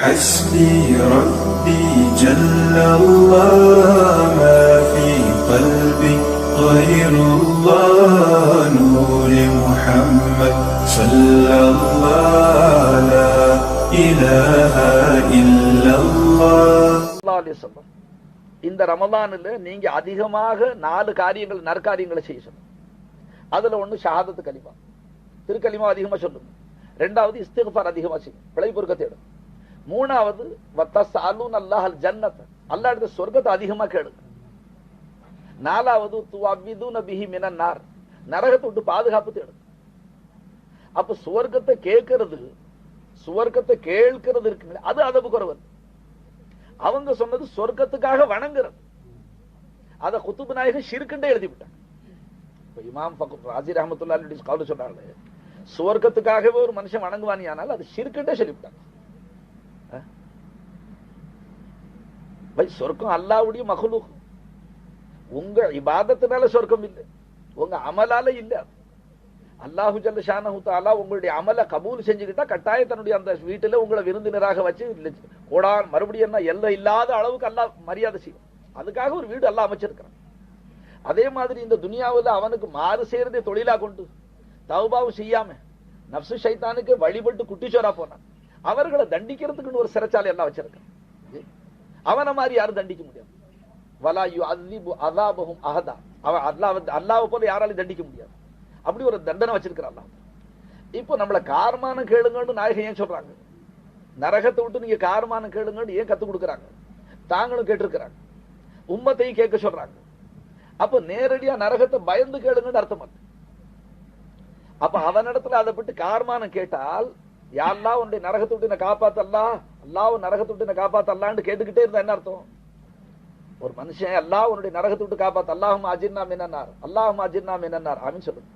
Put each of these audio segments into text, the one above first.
حسبي ربي جل الله ما في قلبي غير الله نور محمد صلى الله لا إله إلا الله ஸல்லல்லாஹு அலைஹி வஸல்லம் இந்த ரமலானில் நீங்க அதிகமாக நாலு காரியங்கள் நற்காரியங்களை செய்ய சொல்லுங்க அதுல ஒண்ணு ஷஹாதத்து கலிமா திருக்கலிமா அதிகமா சொல்லுங்க ரெண்டாவது இஸ்திக்ஃபார் அதிகமா செய்யுங்க பிழை பொறுக்க தேடும் மூணாவது வத்தஸ்அலூன் அல்லாஹல் ஜன்னத். அல்லாஹ் இடத்துல சொர்க்கத்தை அதிகமா கேளுங்க. நாலாவது துவவிதுன பிஹி மினன் நார். நரகத்தை விட்டு பாதுகாப்பு தேடுங்க அப்ப சுவர்க்கத்தை கேட்கறது சுவர்க்கத்தை கேட்கிறது இருக்கு. அது அதபு குறவல் அவங்க சொன்னது சொர்க்கத்துக்காக வணங்குறது. அத குத்துபு நாயகம் ஷிர்க்குண்டே எழுதி விட்டாங்க இமாம் ஃபக்ர் ராஜி ரஹமத்துல்லா கவுல சொன்னாங்க சுவர்க்கத்துக்காகவே ஒரு மனுஷன் வணங்குவானியானால் அது ஷிர்க்குண்டே சொல்லிவிட்டாங்க பை சொர்க்கம் அல்லாவுடைய மகளுக் உங்க இபாதத்தினால சொர்க்கம் இல்லை. உங்க அமலால இல்ல. அல்லாஹு ஜல்ல ஷானஹு தஆலா உங்களுடைய அமல கபூல் செஞ்சுக்கிட்டா கட்டாய தன்னுடைய அந்த வீட்டுல உங்களை விருந்தினராக வச்சு கோடான் மறுபடியும் என்ன எல்லை இல்லாத அளவுக்கு அல்லாஹ் மரியாதை செய்யும். அதுக்காக ஒரு வீடு அல்லாஹ் அமைச்சிருக்கிறான். அதே மாதிரி இந்த துனியாவுல அவனுக்கு மாறு செய்யறதே தொழிலா கொண்டு தௌபாவும் செய்யாம நப்சு சைத்தானுக்கு வழிபட்டு குட்டிச்சோரா போனான். அவர்களை தண்டிக்கிறதுக்குன்னு ஒரு சிறைச்சாலை எல்லாம் வச்சிருக்கான் அவனை மாதிரி யாரும் தண்டிக்க முடியாது. வலா யு அதிபு அதாபஹும் அஹதா. அவன் அல்லாஹ் அல்லாஹ் போல யாராலையும் தண்டிக்க முடியாது. அப்படி ஒரு தண்டனை வச்சிருக்கிறான் அல்லாஹ். இப்போ நம்மள காரமான கேளுங்கன்னு நாயகம் ஏன் சொல்றாங்க? நரகத்தை விட்டு நீங்க காரமான கேளுங்கன்னு ஏன் கத்து கொடுக்குறாங்க? தாங்களும் கேட்டிருக்கிறாங்க. உம்மத்தையும் கேட்க சொல்றாங்க. அப்ப நேரடியா நரகத்தை பயந்து கேளுங்கன்னு அர்த்தம் அப்ப அவனிடத்துல அதை விட்டு கார்மானம் கேட்டால் யாரெல்லாம் உன்னுடைய நரகத்தை விட்டு நான் காப்பாத்தல்லாம் அல்லாவும் நரகத்தை விட்டு நான் காப்பாத்தல்லான்னு கேட்டுக்கிட்டே இருந்தா என்ன அர்த்தம்? ஒரு மனுஷன் எல்லாம் உன்னுடைய நரகத்தை விட்டு காப்பாத்து. அல்லாஹும் அஜின்னா மின்னார் அல்லாஹும் அஜிர்னா மின்னார் அப்படின்னு சொல்லுங்க.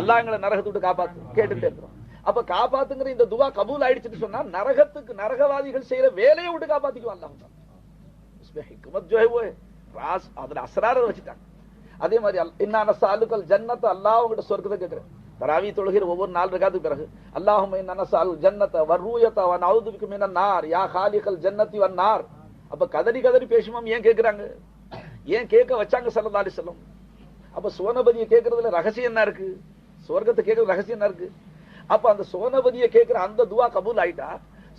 அல்லாஹ் எங்களை நரகத்தை விட்டு காப்பாத்து. கேட்டுட்டே இருந்தோம் அப்ப காப்பாத்துங்கிற இந்த துவா கபூல் ஆயிடுச்சுன்னு சொன்னா நரகத்துக்கு நரகவாதிகள் செய்யற வேலையை விட்டு காப்பாத்திக்குவான் அல்லாஹ் ராஸ் அதுல அசரார வச்சுட்டாங்க. அதே மாதிரி இன்னான சாலுக்கள் ஜன்னத்தை அல்லாஹ் உங்ககிட்ட சொர்க்கத்தை கேட்கிறேன் தராவி தொழுகிற ஒவ்வொரு நாள் இருக்காது பிறகு. அல்லாஹும் நனசால் ஜன்னத்தை வர்ரூயத்தை அவன் வ நவுது நார். யா காலிகல் ஜன்னதி வன் நார். அப்ப கதறி கதறி பேசுமாம் ஏன் கேக்குறாங்க? ஏன் கேட்க வச்சாங்க ஸல்லல்லாஹு அலைஹி அப்ப சோனபதியை கேட்கறதுல ரகசியம் என்ன இருக்கு? சுவர்க்கத்தை கேட்கறது ரகசியம் என்ன இருக்கு? அப்ப அந்த சோனபதியை கேட்கிற அந்த துவா கபூல் ஆயிட்டா?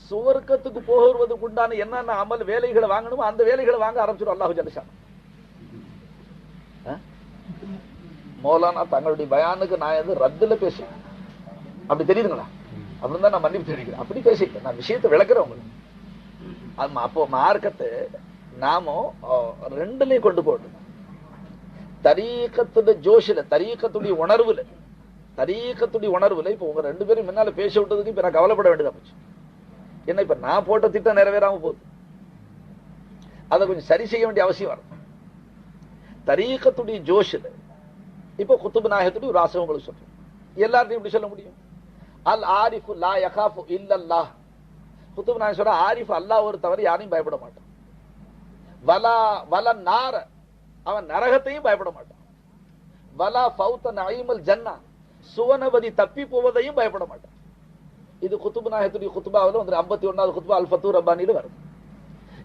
சுவர்க்கத்துக்கு போகிறதுக்கு உண்டான என்னென்ன அமல் வேலைகளை வாங்கணுமோ அந்த வேலைகளை வாங்க ஆரம்பிச்சிடும் அல்லாஹு ஜலஷா மௌலானா தங்களுடைய பயானுக்கு நான் வந்து ரத்துல பேசுறேன் அப்படி தெரியுதுங்களா? அப்படின்னு தான் நான் மன்னிப்பு தெரிவிக்கிறேன். அப்படி பேசிக்கிறேன் நான் விஷயத்தை விளக்குறேன் உங்களுக்கு. ஆமா, அப்போ மார்க்கத்தை நாம ரெண்டுலையும் கொண்டு போட்டு. தரீக்கத்துல ஜோஷில தரீக்கத்துடைய உணர்வுல தரீக்கத்துடைய உணர்வுல இப்ப உங்க ரெண்டு பேரும் முன்னால பேச விட்டதுக்கு இப்ப நான் கவலைப்பட வேண்டியதா போச்சு. என்ன இப்ப நான் போட்ட திட்டம் நிறைவேறாம போகுது. அதை கொஞ்சம் சரி செய்ய வேண்டிய அவசியம் வரும் தரீக்கத்துடைய ஜோஷில் இப்போ குத்துபு நாயகத்துடைய ஒரு ஆசை உங்களுக்கு சொல்றேன். எல்லார்ட்டையும் எப்படி சொல்ல முடியும்? அல் ஆரிஃபு லா யகாஃபு இல்லல்லா குத்துபு நாயகம் சொல்ற ஆரிஃப் அல்லாஹ் ஒரு தவிர யாரையும் பயப்பட மாட்டான். வலா வல நார அவன் நரகத்தையும் பயப்பட மாட்டான். வலா ஃபௌத்த நைமல் ஜன்னா சுவனபதி தப்பி போவதையும் பயப்பட மாட்டான். இது குத்துபு நாயகத்துடைய குத்துபாவில் வந்து ஐம்பத்தி ஒன்னாவது குத்துபா அல் ஃபத்தூர் ரப்பானில வரும்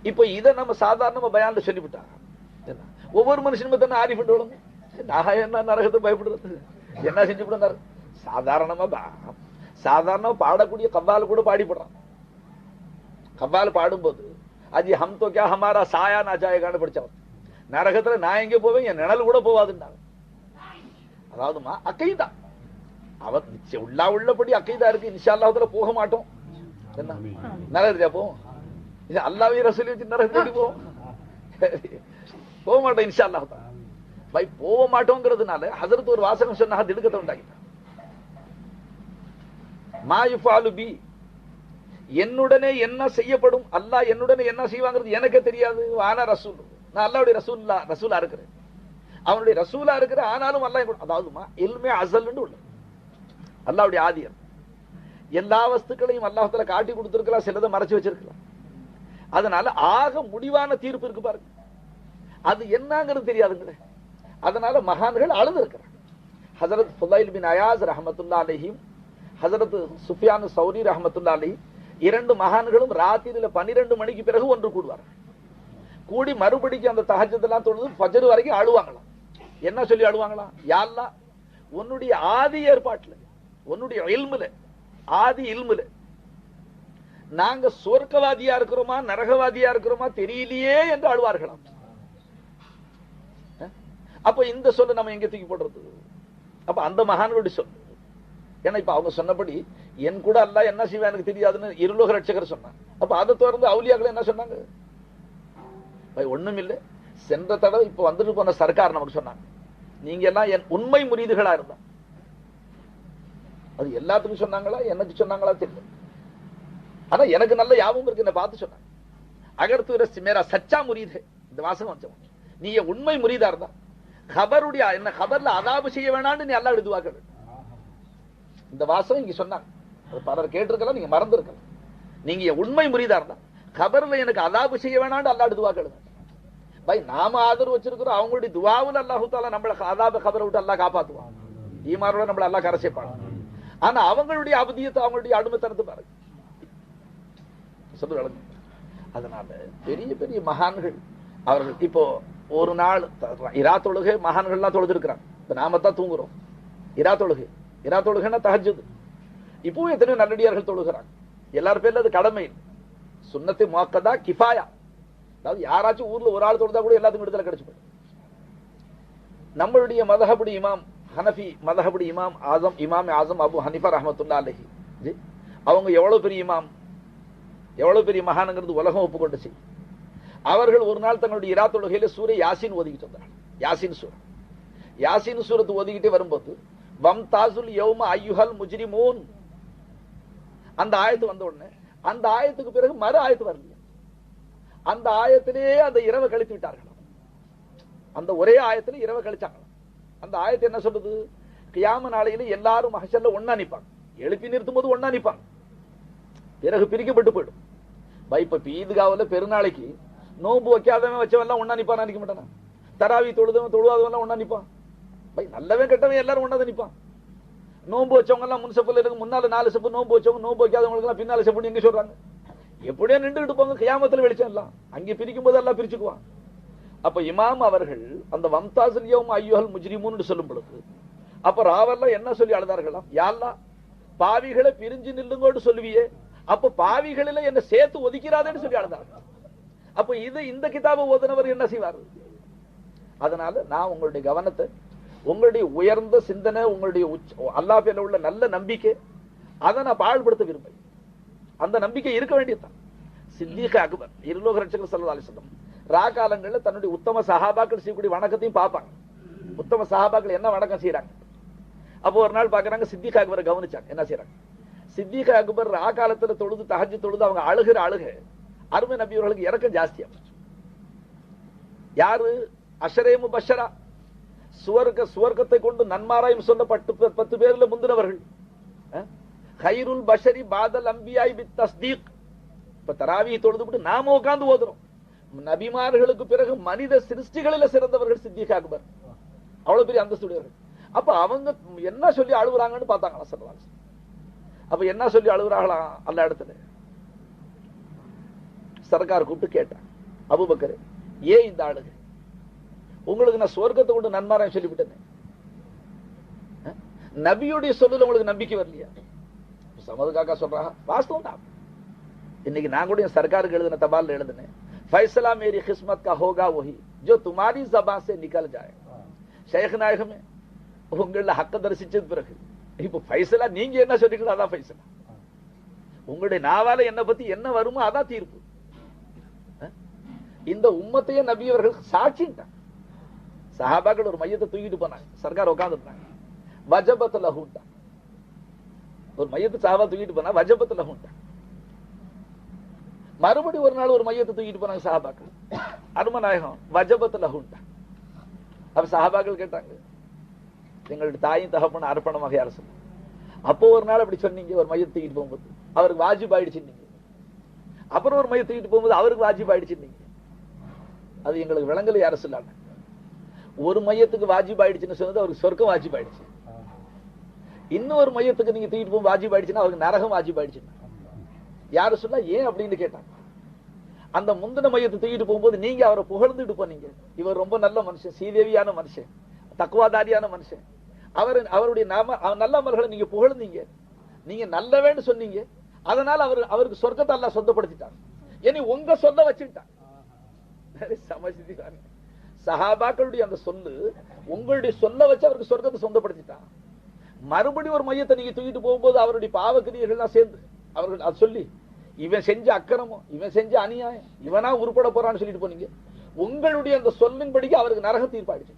இப்போ இதை நம்ம சாதாரணமாக பயான்ல சொல்லிவிட்டாங்க ஒவ்வொரு மனுஷனுமே தானே ஆரிஃபுன்னு நான் என்ன நரகத்தை பயப்படுறது. என்ன செஞ்சு விடுறாரு சாதாரணமா பா- சாதாரணமா பாடக்கூடிய கவ்வால் கூட பாடிப்படுறான் கவ்வால் பாடும்போது அது ஹம் தோ ஹமாரா சாயா நா ஜாயகான்னு படிச்சவன். நரகத்துல நான் எங்க போவேன்? என் நிழல் கூட போவாதுன்னாங்க அதாவதுமா அக்கைதா அவன் உள்ளா உள்ளபடி அக்கைதா இருக்கு. இன்ஷா அல்லாஹ்வுல போக மாட்டோம். என்ன? நரகத்தியா போவோம் இது அல்லாவே ரசூலி வச்சு நரகத்துக்கு போவோம்? போக மாட்டோம் இன்ஷா தான் பை போக மாட்டோங்கிறதுனால ஹசரத் ஒரு வாசகம் சொன்னா அது இடுக்கத்தை உண்டாக்கிட்டான் மாயுஃபாலு பி. என்னுடனே என்ன செய்யப்படும்? அல்லாஹ் என்னுடனே என்ன செய்வாங்கிறது எனக்கே தெரியாது. ஆனா ரசூல். நான் அல்லாவுடைய ரசூல்லா ரசூலா இருக்கிறேன். அவனுடைய ரசூலா இருக்கிற ஆனாலும் அல்லாஹ் அதாவதுமா எல்மே அசல்னு உள்ள. அல்லாவுடைய ஆதியம். எல்லா வஸ்துக்களையும் அல்லாஹத்துல காட்டி கொடுத்திருக்கலாம் சிலதை மறைச்சு வச்சிருக்கலாம். அதனால ஆக முடிவான தீர்ப்பு இருக்கு பாருங்க. அது என்னங்கிறது தெரியாதுங்களே. அதனால மகான்கள் அழுது இருக்கிறாங்க ஹசரத் ஃபுதைல் பின் அயாஸ் ரஹமத்துல்லா அலைஹிம் ஹசரத் சுஃபியான் சௌரி ரஹமத்துல்லா அலைஹி இரண்டு மகான்களும் ராத்திரியில பன்னிரெண்டு மணிக்கு பிறகு ஒன்று கூடுவார் கூடி மறுபடிக்கு அந்த தஹஜத்தெல்லாம் தொழுது பஜரு வரைக்கும் அழுவாங்களாம். என்ன சொல்லி அழுவாங்களாம்? யாரெல்லாம் உன்னுடைய ஆதி ஏற்பாட்டுல உன்னுடைய இல்முல ஆதி இல்முல நாங்க சொர்க்கவாதியா இருக்கிறோமா நரகவாதியா இருக்கிறோமா தெரியலையே என்று அழுவார்களாம். அப்ப இந்த சொல்ல நம்ம எங்க தூக்கி போடுறது? அப்ப அந்த மகான்களுடைய சொல். ஏன்னா இப்ப அவங்க சொன்னபடி என் கூட அல்ல என்ன செய்வா எனக்கு தெரியாதுன்னு இருலோக ரட்சகர் சொன்னாங்க அப்ப அதை தொடர்ந்து அவுலியாக்கள் என்ன சொன்னாங்க? பை, ஒண்ணும் இல்ல. சென்ற தடவை இப்ப வந்துட்டு போன சர்க்கார் நமக்கு சொன்னாங்க. நீங்க எல்லாம் என் உண்மை முரீதுகளா இருந்தா. அது எல்லாத்துக்கும் சொன்னாங்களா? எனக்கு சொன்னாங்களா தெரியல. ஆனா எனக்கு நல்ல ஞாபகம் இருக்கு. என்ன பார்த்து சொன்னாங்க. அகர்த்து மேரா சச்சா முறியுது இந்த வாசகம் வச்சவன் நீ உண்மை முரீதா இருந்தா. கபருடைய என்ன கபர்ல அதாபு செய்ய வேணாம்னு நீ அல்லா எழுதுவாக்க வேண்டும் இந்த வாசம் இங்க சொன்னாங்க. பலர் கேட்டிருக்கலாம் நீங்க மறந்துருக்கலாம். நீங்க உண்மை முறிதா இருந்தா. கபர்ல எனக்கு அதாபு செய்ய வேணாம்னு அல்லா துவா கேளுங்க பை நாம ஆதரவு வச்சிருக்கிறோம் அவங்களுடைய துவாவில் அல்லாஹு தாலா நம்மள அதாப கபரை விட்டு எல்லாம் காப்பாத்துவான். ஈமாரோட நம்மள அல்லாஹ் கரை சேர்ப்பாங்க ஆனா அவங்களுடைய அவதியத்தை அவங்களுடைய அடிமைத்தனத்தை பாருங்க. சொல்லு விளங்கு. அதனால பெரிய பெரிய மகான்கள் அவர்கள் இப்போ ஒரு நாள் இரா தொழுகை மகான்கள்லாம் தொழுதுருக்கிறான் இப்போ நாம தான் தூங்குறோம். இரா தொழுகை இரா தொழுகைன்னா தகஜது இப்பவும் எத்தனையோ நல்லடியார்கள் தொழுகிறாங்க. எல்லார் பேர்ல அது கடமை சுண்ணத்தை சுன்னத்தை கிஃபாயா. அதாவது யாராச்சும் ஊர்ல ஒரு ஆள் தொழுதா கூட எல்லாத்துக்கும் விடுதலை கிடைச்சு போயிடும். நம்மளுடைய மதஹபுடி இமாம் ஹனஃபி மதஹபுடி இமாம் ஆசம் இமாம் ஆசம் அபு ஹனிஃபா ரஹமத்துல்லா அலஹி. அவங்க எவ்வளவு பெரிய இமாம்? எவ்வளவு பெரிய மகானுங்கிறது உலகம் ஒப்புக்கொண்டுச்சு அவர்கள் ஒரு நாள் தங்களுடைய இரா தொழுகையில சூரிய யாசின் ஒதுக்கிட்டு வந்தாங்க யாசின் சூர். யாசின் சூரத்து ஒதுக்கிட்டே வரும்போது வம் தாசுல் யௌம ஐயுஹல் முஜ்ரிமூன். அந்த ஆயத்து வந்த உடனே அந்த ஆயத்துக்கு பிறகு மறு ஆயத்து வரலையா அந்த ஆயத்திலே அந்த இரவை கழித்து விட்டார்கள் அந்த ஒரே ஆயத்துல இரவை கழிச்சாங்க அந்த ஆயத்து என்ன சொல்றது? கியாம நாளையில எல்லாரும் மகசல்ல ஒண்ணா நிப்பாங்க. எழுப்பி நிறுத்தும் போது ஒண்ணா நிப்பாங்க. பிறகு பிரிக்கப்பட்டு போயிடும். பை இப்ப ஈதுகாவில் பெருநாளைக்கு நோன்பு வைக்காதவன் வச்சவன் எல்லாம் ஒண்ணா நிப்பான் நினைக்க மாட்டானா? தராவி தொழுதவன் தொழுவாதவன் எல்லாம் ஒண்ணா நிப்பான். பை நல்லவன் கெட்டவன் எல்லாரும் ஒண்ணா நிப்பான். நோன்பு வச்சவங்க எல்லாம் முன் செப்பில் இருக்கு முன்னால நாலு செப்பு நோன்பு வச்சவங்க நோன்பு வைக்காதவங்களுக்கு எல்லாம் பின்னால செப்புன்னு எங்க சொல்றாங்க? எப்படியோ நின்றுட்டு போங்க கியாமத்தில் வெளிச்சம் எல்லாம். அங்கே பிரிக்கும் போது எல்லாம் பிரிச்சுக்குவான். அப்ப இமாம் அவர்கள் அந்த வம்தாசிரியம் ஐயோஹல் முஜ்ரிமுன்னு சொல்லும் பொழுது அப்ப ராவெல்லாம் என்ன சொல்லி அழுதார்களாம் யாழ்லா பாவிகளை பிரிஞ்சு நில்லுங்கோடு சொல்லுவியே அப்ப பாவிகளில என்ன சேர்த்து ஒதுக்கிறாதேன்னு சொல்லி அழுதார்கள். அப்ப இது இந்த கிதாபை ஓதுனவர் என்ன செய்வார்? அதனால நான் உங்களுடைய கவனத்தை உங்களுடைய உயர்ந்த சிந்தனை உங்களுடைய உச்ச- அல்லாஹ் உள்ள நல்ல நம்பிக்கை அதை நான் பாழ்படுத்த விரும்புகிறேன். அந்த நம்பிக்கை இருக்க வேண்டியதுதான். சித்திக அக்பர் இருலோக ரட்சகர் சல்லா அலிஸ்லம் ரா காலங்களில் தன்னுடைய உத்தம சஹாபாக்கள் செய்யக்கூடிய வணக்கத்தையும் பார்ப்பாங்க. உத்தம சஹாபாக்கள் என்ன வணக்கம் செய்யறாங்க அப்போ ஒரு நாள் பாக்குறாங்க சித்திக அக்பரை கவனிச்சாங்க. என்ன செய்யறாங்க சித்திக அக்பர் ரா காலத்தில் தொழுது தகஜி தொழுது அவங்க அழுகிற அழுகை அருமை நபி அவர்களுக்கு இறக்கம் ஜாஸ்தியா போச்சு. யாரு? அஷரேமு பஷரா சுவர்க்க சுவர்க்கத்தை கொண்டு நன்மாராயம் சொன்ன பத்து- பத்து பேர்ல முந்தினவர்கள். ஹைருல் பஷரி பாதல் அம்பியாய் வித் தஸ்தீக். இப்ப தராவி தொழுது விட்டு நாம உட்கார்ந்து ஓதுறோம். நபிமார்களுக்கு பிறகு மனித சிருஷ்டிகளில சிறந்தவர்கள் சித்திக் அக்பர். அவ்வளவு பெரிய அந்தஸ்துடையவர்கள் அப்ப அவங்க என்ன சொல்லி அழுகுறாங்கன்னு பார்த்தாங்களா சொல்றாங்க அப்ப என்ன சொல்லி அழுகுறாங்களா அந்த இடத்துல? சர்க்கார் கூப்பிட்டு கேட்டான் அபுபக்கர் ஏன் இந்த அழுகு உங்களுக்கு நான் சொர்க்கத்தை கொண்டு நன்மாராயம் சொல்லிவிட்டேன் அஹ்? நபியுடைய சொல்லுல உங்களுக்கு நம்பிக்கை வரலையா சமது காக்கா சொல்றாங்க வாஸ்தவம் தான் இன்னைக்கு நான் கூட என் சர்க்காருக்கு எழுதின தபால் எழுதினேன் फैसला मेरी किस्मत का होगा वही जो तुम्हारी जबान से निकल जाए ஷேக் நாயகமே உங்கள ஹக்க தரிசிச்சது பிறகு இப்ப ஃபைசலா நீங்க என்ன சொல்லிக்கலாம் அதான் ஃபைசலா உங்களுடைய நாவால என்ன பத்தி என்ன வருமோ அதான் தீர்ப்பு அஹ்? இந்த உம்மத்தையே நபி அவர்கள் சாட்சிட்டாங்க சஹாபாக்கள் ஒரு மையத்தை தூக்கிட்டு போனாங்க. சர்க்கார் உட்காந்துருந்தாங்க வஜபத் லஹூன்டா ஒரு மையத்தை சஹாபா தூக்கிட்டு போனா வஜபத் லஹூன்டா மறுபடி ஒரு நாள் ஒரு மையத்தை தூக்கிட்டு போனாங்க சஹாபாக்கள். அருமநாயகம் வஜபத் லஹூன்டா அப்ப சஹாபாக்கள் கேட்டாங்க எங்களுடைய தாயும் தகப்பன அர்ப்பணமாக யார சொன்னாங்க? அப்போ ஒரு நாள் அப்படி சொன்னீங்க ஒரு மையத்தை தூக்கிட்டு போகும்போது. அவருக்கு வாஜிப் ஆயிடுச்சு அப்புறம் ஒரு மையத்தை தூக்கிட்டு போகும்போது அவருக்கு வாஜிப் ஆயிடுச்சு அது எங்களுக்கு விளங்கல அரசு இல்லாம ஒரு மையத்துக்கு வாஜிப் ஆயிடுச்சுன்னு சொன்னது அவருக்கு சொர்க்கம் வாஜிப் ஆயிடுச்சு இன்னொரு மையத்துக்கு நீங்க தூக்கிட்டு போகும் வாஜிப் ஆயிடுச்சுன்னா அவருக்கு நரகம் வாஜிப் ஆயிடுச்சுன்னா யாரு சொன்னா ஏன்? அப்படின்னு கேட்டாங்க. அந்த முந்தின மையத்தை தூக்கிட்டு போகும்போது நீங்க அவரை புகழ்ந்துட்டு போனீங்க. இவர் ரொம்ப நல்ல மனுஷன் சீதேவியான மனுஷன் தக்குவாதாரியான மனுஷன். அவர் அவருடைய நாம அவர் நல்ல அமல்களை நீங்க புகழ்ந்தீங்க. நீங்க நல்லவேன்னு சொன்னீங்க. அதனால அவர் அவருக்கு சொர்க்கத்தை எல்லாம் சொந்தப்படுத்திட்டாங்க இனி உங்க சொந்த வச்சுக்கிட்டாங்க சஹாபாக்களுடைய அந்த சொல்லு உங்களுடைய சொல்ல வச்சு அவருக்கு சொர்க்கத்தை சொந்தப்படுத்திட்டான். மறுபடியும் ஒரு மையத்தை நீங்க தூக்கிட்டு போகும்போது அவருடைய பாவக்கிரியர்கள்லாம் சேர்ந்து அவர்கள் அது சொல்லி இவன் செஞ்ச அக்கிரமம் இவன் செஞ்ச அநியாயம் இவனா உருப்பட போறான்னு சொல்லிட்டு போனீங்க. உங்களுடைய அந்த சொல்லின்படிக்கு அவருக்கு நரக தீர்ப்பாயிடுச்சு.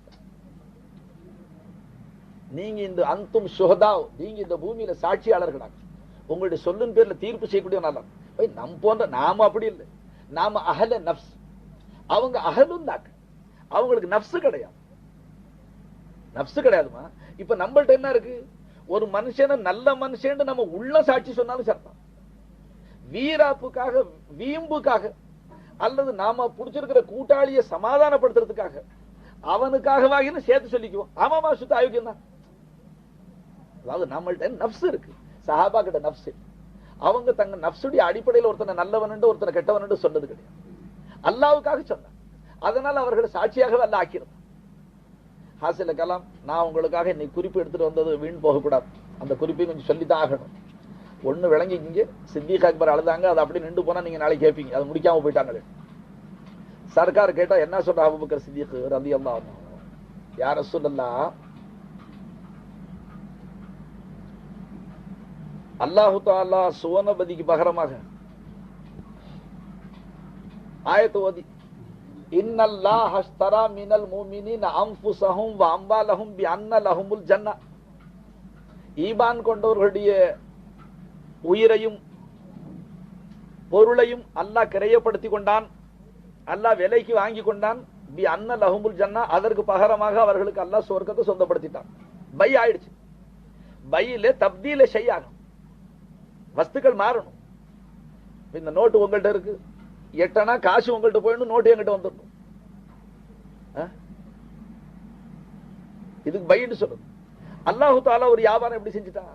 நீங்க இந்த அந்தும் சுகதாவ் நீங்க இந்த பூமியில சாட்சியாளர்களாக உங்களுடைய சொல்லின் பேர்ல தீர்ப்பு செய்யக்கூடிய நல்லா போய் நம் போன்ற நாம அப்படி இல்லை. நாம அகல நப்ஸ். அவங்க அகலும் அவங்களுக்கு நப்சு கிடையாது. நப்சு கிடையாதுமா? இப்ப நம்மள்ட்ட என்ன இருக்கு? ஒரு மனுஷனை நல்ல மனுஷன் நம்ம உள்ள சாட்சி சொன்னாலும் சரிதான் வீராப்புக்காக வீம்புக்காக அல்லது நாம புடிச்சிருக்கிற கூட்டாளியை சமாதானப்படுத்துறதுக்காக அவனுக்காகவாக சேர்த்து சொல்லிக்குவோம்? ஆமாமா சுத்த ஆயோக்கியம் தான். அதாவது நம்மள்ட்ட நப்சு இருக்கு. சஹாபா கிட்ட நப்சு அவங்க தங்க நப்சுடைய அடிப்படையில் ஒருத்தனை நல்லவன் ஒருத்தனை கெட்டவன் சொன்னது கிடையாது. அல்லாவுக்காக சொன்னான் அதனால் அவர்கள் சாட்சியாகவே அல்ல ஆக்கியிருந்தான் ஹாசில கலாம் நான் உங்களுக்காக இன்னைக்கு குறிப்பு எடுத்துட்டு வந்தது வீண் போகக்கூடாது. அந்த குறிப்பையும் கொஞ்சம் சொல்லித்தான் ஆகணும். ஒண்ணு விளங்கிக்கிங்க சித்திக் அக்பர் அழுதாங்க அது அப்படி நின்று போனால் நீங்க நாளைக்கு கேட்பீங்க அது முடிக்காமல் போயிட்டாங்களே. சர்க்கார் கேட்டால் என்ன சொல்ற அபுபக்கர் சித்திக் ரதி அல்லா யார சொல்லலா அல்லாஹு தாலா சுவனபதிக்கு பகரமாக ஆயத்து ஓதி. இன்னல்லாஹ் ஹஸ்தரா மினல் மூமினின் அன்ஃபுஸஹும் வ அம்வாலஹும் பி அன்ன லஹுமுல் ஜன்னah ஈபான் கொண்டவர்களுடைய உயிரையும் பொருளையும் அல்லாஹ் கிரையப்படுத்தி கொண்டான். அல்லாஹ் விலைக்கு வாங்கி கொண்டான். பி அன்ன அஹுமுல் ஜன்னா. அதற்கு பகரமாக அவர்களுக்கு அல்லாஹ் சொர்க்கத்தை சொந்தப்படுத்திட்டான். பை ஆயிடுச்சு. பையில தப்தீல செய்யாகும் வஸ்துக்கள் மாறணும். இந்த நோட்டு உங்கள்கிட்ட இருக்கு. எட்டனா காசு உங்கள்கிட்ட போயிடணும் நோட்டு என்கிட்ட வந்துடணும். இதுக்கு பைன்னு சொல்றது. அல்லாஹு தாலா ஒரு வியாபாரம் எப்படி செஞ்சுட்டான்?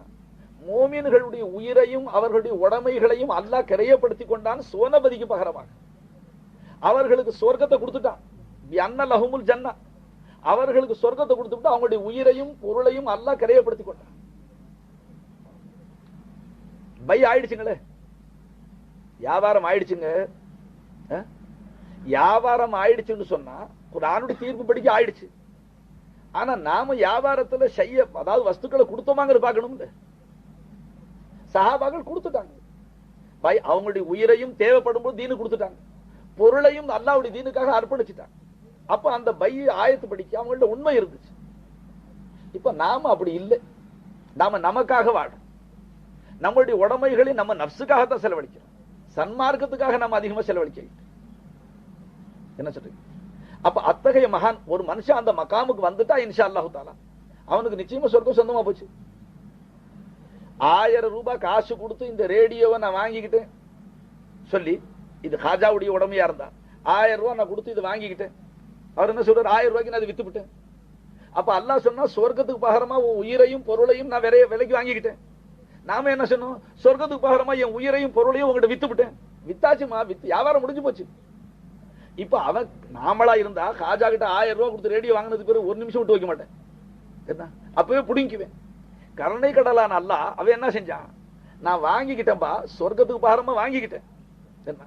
மோமீன்களுடைய உயிரையும் அவர்களுடைய உடமைகளையும் அல்லாஹ் கிரையப்படுத்தி கொண்டான் சோனபதிக்கு பகரமாக. அவர்களுக்கு சொர்க்கத்தை கொடுத்துட்டான். அன்ன லஹுமுல் ஜன்னா. அவர்களுக்கு சொர்க்கத்தை கொடுத்துட்டு அவங்களுடைய உயிரையும் பொருளையும் அல்லாஹ் கிரையப்படுத்தி கொண்டான். பை ஆயிடுச்சுங்களே. வியாபாரம் ஆயிடுச்சுங்க. வியாபாரம் ஆயிடுச்சுன்னு சொன்னா குரானுடைய தீர்ப்பு படிக்க ஆயிடுச்சு. ஆனா நாம வியாபாரத்துல செய்ய அதாவது வஸ்துக்களை கொடுத்தோமாங்கிறது பார்க்கணும்ல. சஹாபாக்கள் கொடுத்துட்டாங்க. பை அவங்களுடைய உயிரையும் தேவைப்படும் போது தீனு கொடுத்துட்டாங்க. பொருளையும் அல்லாவுடைய தீனுக்காக அர்ப்பணிச்சுட்டாங்க. அப்ப அந்த பை ஆயத்து படிக்க அவங்கள்ட்ட உண்மை இருந்துச்சு. இப்ப நாம அப்படி இல்லை. நாம நமக்காக வாழும் நம்மளுடைய உடமைகளை நம்ம நப்சுக்காகத்தான் செலவழிக்கிறோம். சன்மார்க்கத்துக்காக நம்ம அதிகமா செலவழிக்க என்ன சொல்றீங்க அப்ப அத்தகைய மகான் ஒரு மனுஷன் அந்த மகாமுக்கு வந்துட்டா இன்ஷா அல்லாஹு தாலா அவனுக்கு நிச்சயமா சொர்க்கம் சொந்தமா போச்சு. ஆயிரம் ரூபாய் காசு கொடுத்து இந்த ரேடியோவை நான் வாங்கிக்கிட்டேன். சொல்லி இது ஹாஜாவுடைய உடமையா இருந்தா. ஆயிரம் ரூபாய் நான் கொடுத்து இதை வாங்கிக்கிட்டேன். அவர் என்ன சொல்றாரு? ஆயிரம் ரூபாய்க்கு நான் அதை வித்து விட்டேன். அப்ப அல்லாஹ் சொன்னா சொர்க்கத்துக்கு பகரமா உயிரையும் பொருளையும் நான் விலைக்கு வாங்கிக்கிட்டேன். நாம என்ன சொன்னோம் சொர்க்கத்துக்கு பகரமா என் உயிரையும் பொருளையும் உங்ககிட்ட வித்து விட்டேன். வித்தாச்சுமா? வித்து வியாபாரம் முடிஞ்சு போச்சு. இப்ப அவன் நாமளா இருந்தா காஜா கிட்ட ஆயிரம் ரூபாய் கொடுத்து ரேடியோ வாங்கினதுக்கு பிறகு ஒரு நிமிஷம் விட்டு வைக்க மாட்டேன். என்ன? அப்பவே புடிங்குவேன் கருணை கடலான அல்ல அவன் என்ன செஞ்சான்? நான் வாங்கிக்கிட்டேன்பா சொர்க்கத்துக்கு பாரமா வாங்கிக்கிட்டேன். என்ன?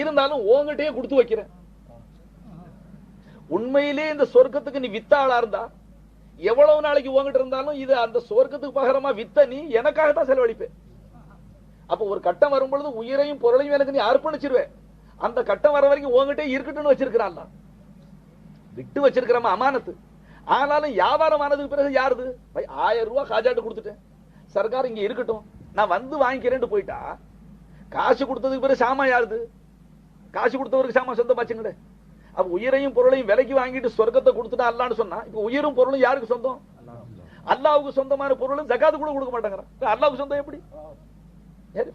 இருந்தாலும் உங்ககிட்டயே கொடுத்து வைக்கிறேன். உண்மையிலே இந்த சொர்க்கத்துக்கு நீ வித்தாளா இருந்தா எவ்வளவு நாளைக்கு உங்ககிட்ட இருந்தாலும் இது அந்த சொர்க்கத்துக்கு பகரமா வித்த நீ எனக்காக தான் செலவழிப்பேன் அப்ப ஒரு கட்டம் வரும்பொழுது உயிரையும் பொருளையும் எனக்கு நீ அர்ப்பணிச்சிருவேன் அந்த கட்டம் வர வரைக்கும் உங்ககிட்டே இருக்கட்டும்னு வச்சிருக்கிறான் விட்டு வச்சிருக்கிறமா அமானத்து. ஆனாலும் வியாபாரம் ஆனதுக்கு பிறகு யாருது? ஆயிரம் ரூபாய் காஜாட்டு கொடுத்துட்டேன். சர்க்கார் இங்க இருக்கட்டும். நான் வந்து வாங்கிக்கிறேன்னு போயிட்டா காசு கொடுத்ததுக்கு பிறகு சாமா யாருது? காசு கொடுத்தவருக்கு சாமா சொந்தமாச்சுங்களே அப்ப உயிரையும் பொருளையும் விலைக்கு வாங்கிட்டு சொர்க்கத்தை கொடுத்துட்டா அல்லான்னு சொன்னா இப்ப உயிரும் பொருளும் யாருக்கு சொந்தம்? அல்லாவுக்கு சொந்தமான பொருளும் ஜகாத்து கூட கொடுக்க மாட்டேங்கிறான். இப்ப அல்லாவுக்கு சொந்தம் எப்படி?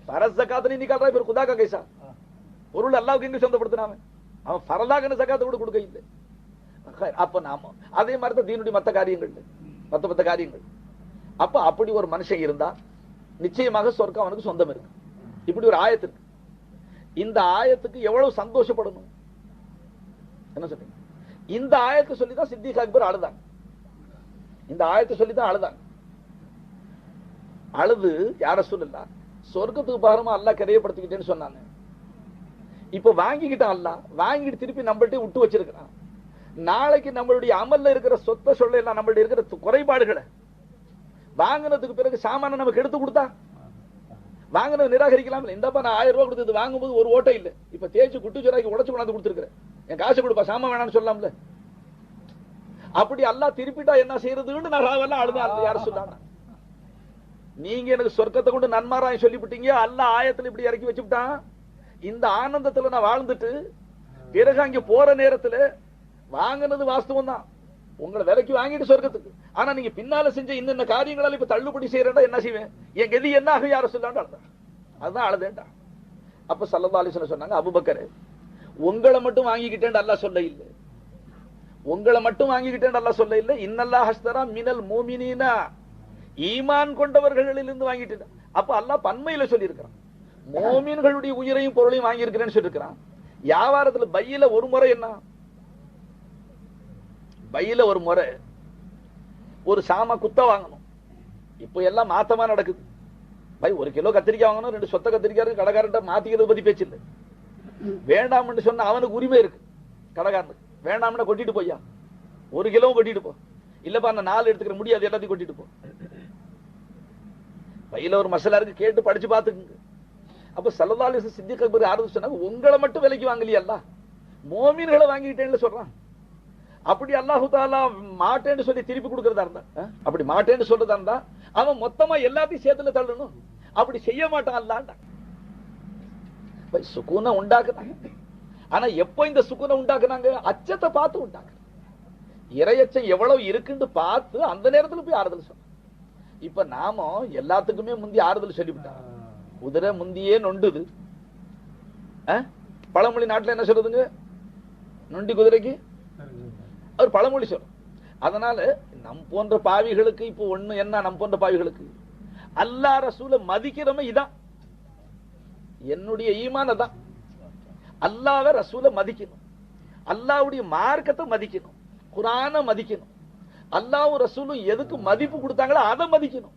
பரஸ் ஜகாத்து நீ காட்டுறா இப்ப குதாக்கா கைசா பொருள் அல்லாவுக்கு எங்க சொந்தப்படுத்தினாம அவன்? பரலாகன ஜகாத்து கூட கொடுக்க இல்லை. அப்ப நாம அதே மாதிரி தான் தீனுடைய மத்த காரியங்கள். மத்த மத்த காரியங்கள். அப்ப அப்படி ஒரு மனுஷன் இருந்தா நிச்சயமாக சொர்க்கம் அவனுக்கு சொந்தம் இருக்கு. இப்படி ஒரு ஆயத்து இருக்கு. இந்த ஆயத்துக்கு எவ்வளவு சந்தோஷப்படணும்? என்ன சொல்றீங்க? இந்த ஆயத்தை சொல்லி தான் சித்திக் அக்பர் அழுதாங்க இந்த ஆயத்தை சொல்லி தான் அழுதாங்க அழுது யார சொல்லல சொர்க்கத்துக்கு பாருமா அல்லா கரையப்படுத்திக்கிட்டேன்னு சொன்னாங்க. இப்ப வாங்கிக்கிட்டான் அல்ல வாங்கிட்டு திருப்பி நம்மள்ட்ட விட்டு வச்சிருக்கிறான். நாளைக்கு நம்மளுடைய அமல்ல இருக்கிற சொத்தை சொல்ல எல்லாம் நம்மளுடைய இருக்கிற குறைபாடுகளை வாங்கினதுக்கு பிறகு சாமான நமக்கு எடுத்து கொடுத்தா வாங்கினது நிராகரிக்கலாம் இந்தப்பா நான் ஆயிரம் ரூபாய் கொடுத்தது வாங்கும்போது ஒரு ஓட்டை இல்ல. இப்ப தேய்ச்சி குட்டு சுராக்கி உடச்சு கொண்டாந்து கொடுத்துருக்கிறேன். என் காசு கொடுப்பா சாம வேணாம்னு சொல்லலாம்ல அப்படி அல்லாஹ் திருப்பிட்டா என்ன செய்யறதுன்னு நான் ராவெல்லாம் அழுதான். யாரும் சொல்லாங்க நீங்க எனக்கு சொர்க்கத்தை கொண்டு நன்மாராய் சொல்லிவிட்டீங்க. அல்ல ஆயத்துல இப்படி இறக்கி வச்சுட்டான் இந்த ஆனந்தத்துல நான் வாழ்ந்துட்டு பிறகு அங்க போற நேரத்துல வாங்கினது வாஸ்தவம் தான் உங்களை விலைக்கு வாங்கிட்டு சொர்க்கத்துக்கு. ஆனா நீங்க பின்னால செஞ்ச இந்த காரியங்களால இப்ப தள்ளுபடி செய்யறா என்ன செய்வேன்? என் கதி என்ன ஆகும் யார சொல்லாண்டு அழுதான் அதுதான் அழுதேன்டா. அப்ப சல்லா அலிஸ்வல சொன்னாங்க அபுபக்கர் உங்களை மட்டும் வாங்கிக்கிட்டேன் அல்லாஹ் சொல்ல இல்லை. உங்களை மட்டும் வாங்கிக்கிட்டேன் அல்லாஹ் சொல்ல இல்லை. இன்னல்லா ஹஸ்தரா மினல் மோமினா ஈமான் கொண்டவர்களிலிருந்து வாங்கிட்டு அப்ப அல்லாஹ் பன்மையில சொல்லியிருக்கிறான். மோமீன்களுடைய உயிரையும் பொருளையும் வாங்கியிருக்கிறேன்னு சொல்லியிருக்கிறான். வியாபாரத்துல பையில ஒரு முறை என்ன? பையில ஒரு முறை ஒரு சாம குத்த வாங்கணும். இப்போ எல்லாம் மாத்தமா நடக்குது. பை ஒரு கிலோ கத்திரிக்காய் வாங்கணும் ரெண்டு சொத்த கத்திரிக்காய் இருக்கு கடைக்காரன்ட்ட மாத்திக்கிறது பத்தி பேச்சு இல்லை. வேண்டாம்னு சொன்னா அவனுக்கு உரிமை இருக்கு கடைக்காரனுக்கு. வேண்டாம்னா கொட்டிட்டு போய்யா. ஒரு கிலோ கொட்டிட்டு போ. இல்லப்பா நான் நாலு எடுத்துக்கிற முடியாது எல்லாத்தையும் கொட்டிட்டு போ. பையில ஒரு மசாலா இருக்கு கேட்டு படிச்சு பாத்துக்கோங்க அப்ப சல்லல்லாஹு சித்திக் அக்பர் ஆரம்பிச்சு சொன்னாங்க உங்களை மட்டும் விலைக்கு வாங்கலையல்ல மோமீன்களை வாங்கிக்கிட்டேன்னு சொல்றான். அப்படி அல்லாஹு தாலா மாட்டேன்னு சொல்லி திருப்பி கொடுக்கறதா இருந்தா? அப்படி மாட்டேன்னு சொல்றதா இருந்தா? அவன் மொத்தமா எல்லாத்தையும் சேர்த்துல தள்ளணும். அப்படி செய்ய மாட்டான் அல்லாண்டா சுக்கூனை உண்டாக்குனாங்க ஆனா எப்போ இந்த சுக்கூனை உண்டாக்குனாங்க? அச்சத்தை பார்த்து உண்டாக்கு இரையச்சம் எவ்வளவு இருக்குன்னு பார்த்து அந்த நேரத்துல போய் ஆறுதல் சொன்னான். இப்ப நாம எல்லாத்துக்குமே முந்தி ஆறுதல் சொல்லிவிட்டான் குதிரை முந்தியே நொண்டுது. பழமொழி நாட்டுல என்ன சொல்றதுங்க? நொண்டி குதிரைக்கு? அவர் பழமொழி சொல்லும் அதனால நம் போன்ற பாவிகளுக்கு இப்போ ஒண்ணு என்ன நம் போன்ற பாவிகளுக்கு? அல்லா ரசூல மதிக்கிறவன் இதான். என்னுடைய ஈமான தான் அல்லாவ ரசூல மதிக்கணும். அல்லாஹ்வுடைய மார்க்கத்தை மதிக்கணும். குரானை மதிக்கணும். அல்லாவும் ரசூலும் எதுக்கு மதிப்பு கொடுத்தாங்களோ அதை மதிக்கணும்.